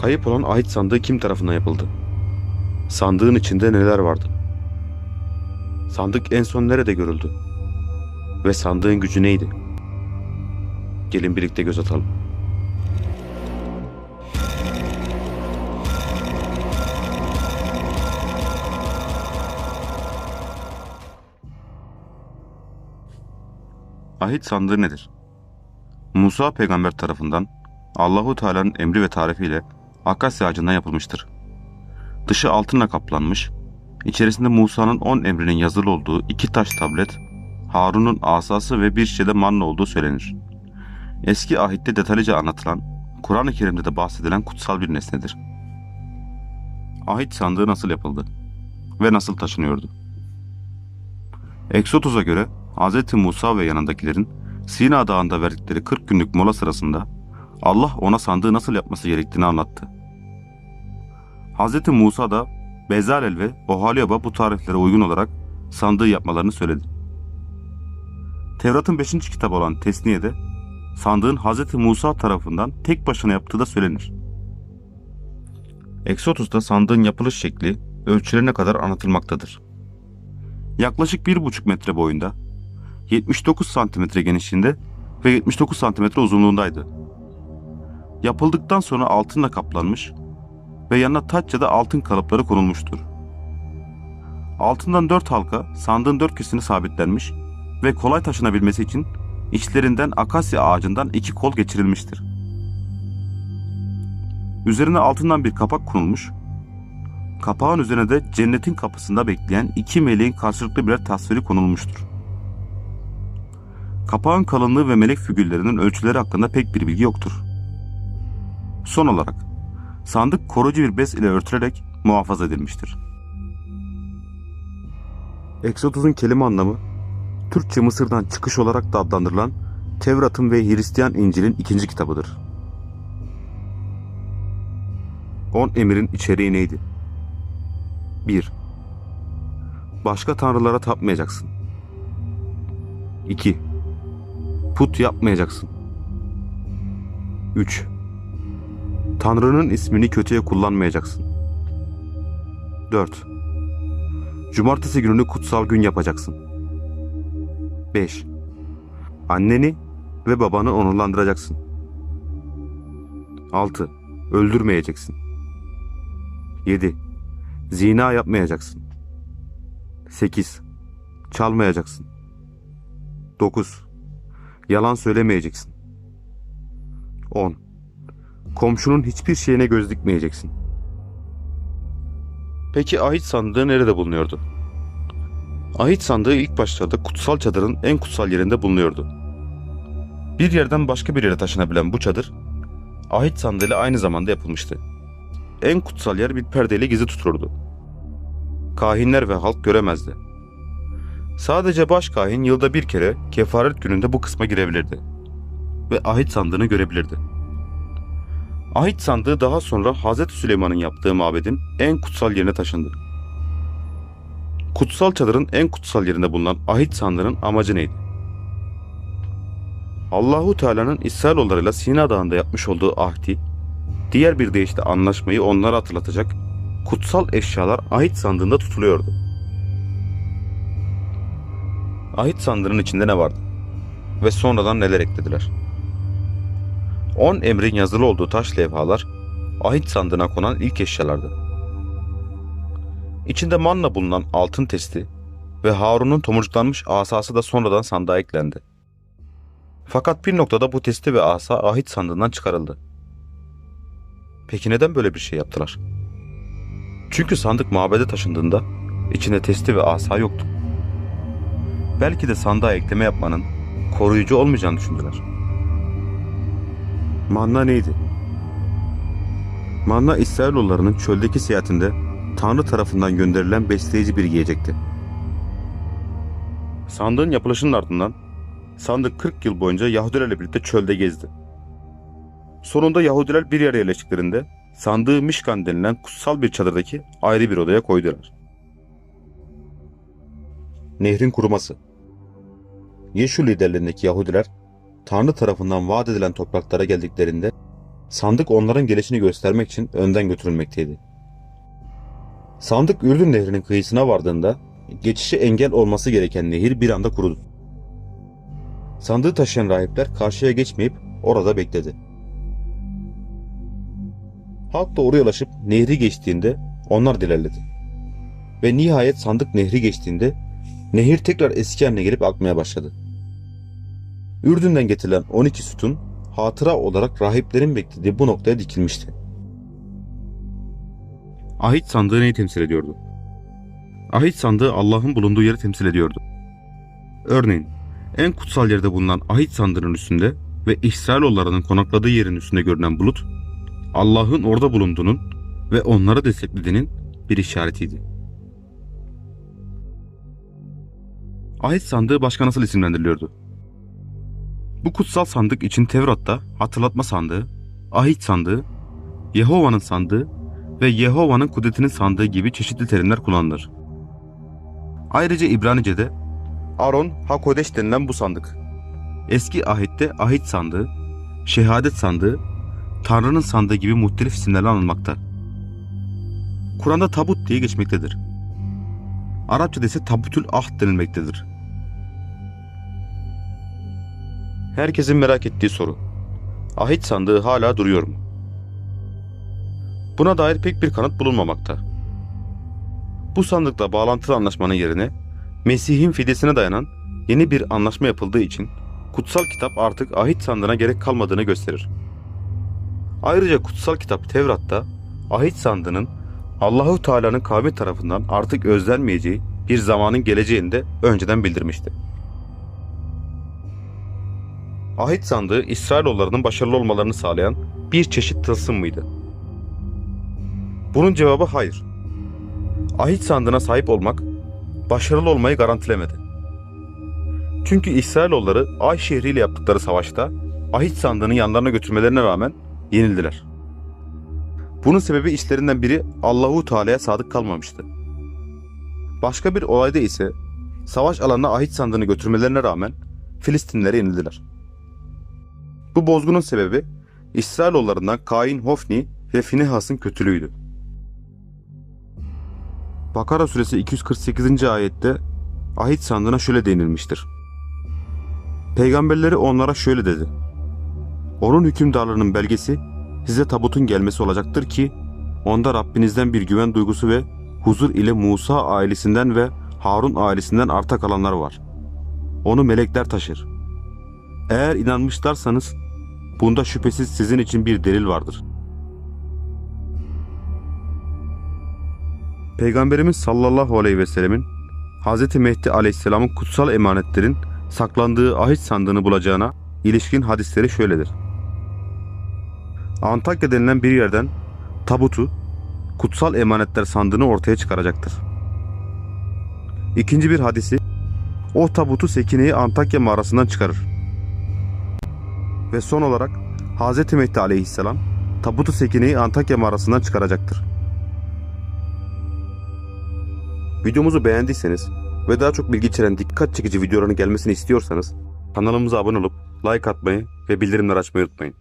Kayıp olan ahit sandığı kim tarafından yapıldı? Sandığın içinde neler vardı? Sandık en son nerede görüldü? Ve sandığın gücü neydi? Gelin birlikte göz atalım. Ahit sandığı nedir? Musa peygamber tarafından Allahu Teala'nın emri ve tarifiyle akasya ağacından yapılmıştır. Dışı altınla kaplanmış, içerisinde Musa'nın on emrinin yazılı olduğu iki taş tablet, Harun'un asası ve bir şişede manna olduğu söylenir. Eski ahitte detaylıca anlatılan, Kur'an-ı Kerim'de de bahsedilen kutsal bir nesnedir. Ahit sandığı nasıl yapıldı ve nasıl taşınıyordu? Eksodus'a göre Hz. Musa ve yanındakilerin Sina Dağı'nda verdikleri 40 günlük mola sırasında Allah ona sandığı nasıl yapması gerektiğini anlattı. Hz. Musa da Bezalel ve Ohalyab'a bu tariflere uygun olarak sandığı yapmalarını söyledi. Tevrat'ın 5. kitabı olan Tesniye'de sandığın Hz. Musa tarafından tek başına yaptığı da söylenir. Eksodus'ta sandığın yapılış şekli ölçülerine kadar anlatılmaktadır. Yaklaşık 1,5 metre boyunda, 79 santimetre genişliğinde ve 79 santimetre uzunluğundaydı. Yapıldıktan sonra altınla kaplanmış ve yanına taç ya da altın kalıpları konulmuştur. Altından dört halka sandığın dört köşesine sabitlenmiş ve kolay taşınabilmesi için içlerinden akasya ağacından iki kol geçirilmiştir. Üzerine altından bir kapak konulmuş, kapağın üzerine de cennetin kapısında bekleyen iki meleğin karşılıklı birer tasviri konulmuştur. Kapağın kalınlığı ve melek figürlerinin ölçüleri hakkında pek bir bilgi yoktur. Son olarak, sandık koruyucu bir bez ile örtülerek muhafaza edilmiştir. Eksodus'un kelime anlamı, Türkçe Mısır'dan çıkış olarak da adlandırılan Tevrat'ın ve Hristiyan İncil'in ikinci kitabıdır. On emirin içeriği neydi? 1. Başka tanrılara tapmayacaksın. 2. Put yapmayacaksın. 3. Tanrı'nın ismini kötüye kullanmayacaksın. 4. Cumartesi gününü kutsal gün yapacaksın. 5. Anneni ve babanı onurlandıracaksın. 6. Öldürmeyeceksin. 7. Zina yapmayacaksın. 8. Çalmayacaksın. 9. Yalan söylemeyeceksin. 10. Komşunun hiçbir şeyine göz dikmeyeceksin. Peki ahit sandığı nerede bulunuyordu? Ahit sandığı ilk başlarda kutsal çadırın en kutsal yerinde bulunuyordu. Bir yerden başka bir yere taşınabilen bu çadır, ahit sandığıyla aynı zamanda yapılmıştı. En kutsal yer bir perdeyle gizli tutulurdu. Kahinler ve halk göremezdi. Sadece baş kahin yılda bir kere kefaret gününde bu kısma girebilirdi ve ahit sandığını görebilirdi. Ahit sandığı daha sonra Hz. Süleyman'ın yaptığı mabedin en kutsal yerine taşındı. Kutsal çadırın en kutsal yerinde bulunan ahit sandığının amacı neydi? Allahu Teala'nın İsrailoğullarıyla Sina Dağı'nda yapmış olduğu ahdi, diğer bir deyişle anlaşmayı onlara hatırlatacak kutsal eşyalar ahit sandığında tutuluyordu. Ahit sandığının içinde ne vardı? Ve sonradan neler eklediler? 10 emrin yazılı olduğu taş levhalar ahit sandığına konan ilk eşyalardı. İçinde manla bulunan altın testi ve Harun'un tomurcuklanmış asası da sonradan sandığa eklendi. Fakat bir noktada bu testi ve asa ahit sandığından çıkarıldı. Peki neden böyle bir şey yaptılar? Çünkü sandık mabede taşındığında içinde testi ve asa yoktu. Belki de sandığa ekleme yapmanın koruyucu olmayacağını düşündüler. Manna neydi? Manna İsrailoğullarının çöldeki seyahatinde Tanrı tarafından gönderilen besleyici bir yiyecekti. Sandığın yapılışının ardından sandık 40 yıl boyunca Yahudilerle birlikte çölde gezdi. Sonunda Yahudiler bir yere yerleştiklerinde sandığı Mişkan denilen kutsal bir çadırdaki ayrı bir odaya koydular. Nehrin kuruması Yeşil liderliğindeki Yahudiler Tanrı tarafından vaat edilen topraklara geldiklerinde sandık onların gelişini göstermek için önden götürülmekteydi. Sandık Ürdün Nehri'nin kıyısına vardığında geçişi engel olması gereken nehir bir anda kurudu. Sandığı taşıyan rahipler karşıya geçmeyip orada bekledi. Halk doğru yolaşıp nehri geçtiğinde onlar dilerledi. Ve nihayet sandık nehri geçtiğinde nehir tekrar eski haline gelip akmaya başladı. Ürdün'den getirilen 12 sütun hatıra olarak rahiplerin beklediği bu noktaya dikilmişti. Ahit sandığı neyi temsil ediyordu? Ahit sandığı Allah'ın bulunduğu yeri temsil ediyordu. Örneğin en kutsal yerde bulunan ahit sandığının üstünde ve İsrailoğullarının konakladığı yerin üstünde görünen bulut, Allah'ın orada bulunduğunun ve onları desteklediğinin bir işaretiydi. Ahit sandığı başka nasıl isimlendiriliyordu? Bu kutsal sandık için Tevrat'ta hatırlatma sandığı, ahit sandığı, Yehova'nın sandığı ve Yehova'nın kudretinin sandığı gibi çeşitli terimler kullanılır. Ayrıca İbranice'de Aron Hakodeş denilen bu sandık. Eski ahette ahit sandığı, şehadet sandığı, Tanrı'nın sandığı gibi muhtelif isimlerle anılmakta. Kur'an'da tabut diye geçmektedir. Arapçada ise tabutül ahd denilmektedir. Herkesin merak ettiği soru. Ahit sandığı hala duruyor mu? Buna dair pek bir kanıt bulunmamakta. Bu sandıkla bağlantılı anlaşmanın yerine Mesih'in fidesine dayanan yeni bir anlaşma yapıldığı için kutsal kitap artık ahit sandığına gerek kalmadığını gösterir. Ayrıca kutsal kitap Tevrat'ta ahit sandığının Allahu Teala'nın kavmi tarafından artık özlenmeyeceği bir zamanın geleceğini de önceden bildirmişti. Ahit sandığı İsrailoğullarının başarılı olmalarını sağlayan bir çeşit tılsım mıydı? Bunun cevabı hayır. Ahit sandığına sahip olmak başarılı olmayı garantilemedi. Çünkü İsrailoğulları Ay şehriyle yaptıkları savaşta Ahit sandığını yanlarına götürmelerine rağmen yenildiler. Bunun sebebi işlerinden biri Allahu Teala'ya sadık kalmamıştı. Başka bir olayda ise savaş alanına ahit sandığını götürmelerine rağmen Filistinlere yenildiler. Bu bozgunun sebebi İsrailoğullarından Kain Hofni ve Finehas'ın kötülüğüydü. Bakara suresi 248. ayette ahit sandığına şöyle denilmiştir. Peygamberleri onlara şöyle dedi. Onun hükümdarlarının belgesi size tabutun gelmesi olacaktır ki onda Rabbinizden bir güven duygusu ve huzur ile Musa ailesinden ve Harun ailesinden arta kalanlar var. Onu melekler taşır. Eğer inanmışlarsanız bunda şüphesiz sizin için bir delil vardır. Peygamberimiz sallallahu aleyhi ve sellemin Hz. Mehdi aleyhisselamın kutsal emanetlerin saklandığı ahit sandığını bulacağına ilişkin hadisleri şöyledir. Antakya denilen bir yerden tabutu, kutsal emanetler sandığını ortaya çıkaracaktır. İkinci bir hadisi, o tabutu Sekine'yi Antakya mağarasından çıkarır. Ve son olarak Hz. Mehdi aleyhisselam tabutu Sekine'yi Antakya mağarasından çıkaracaktır. Videomuzu beğendiyseniz ve daha çok bilgi içeren dikkat çekici videoların gelmesini istiyorsanız kanalımıza abone olup like atmayı ve bildirimler açmayı unutmayın.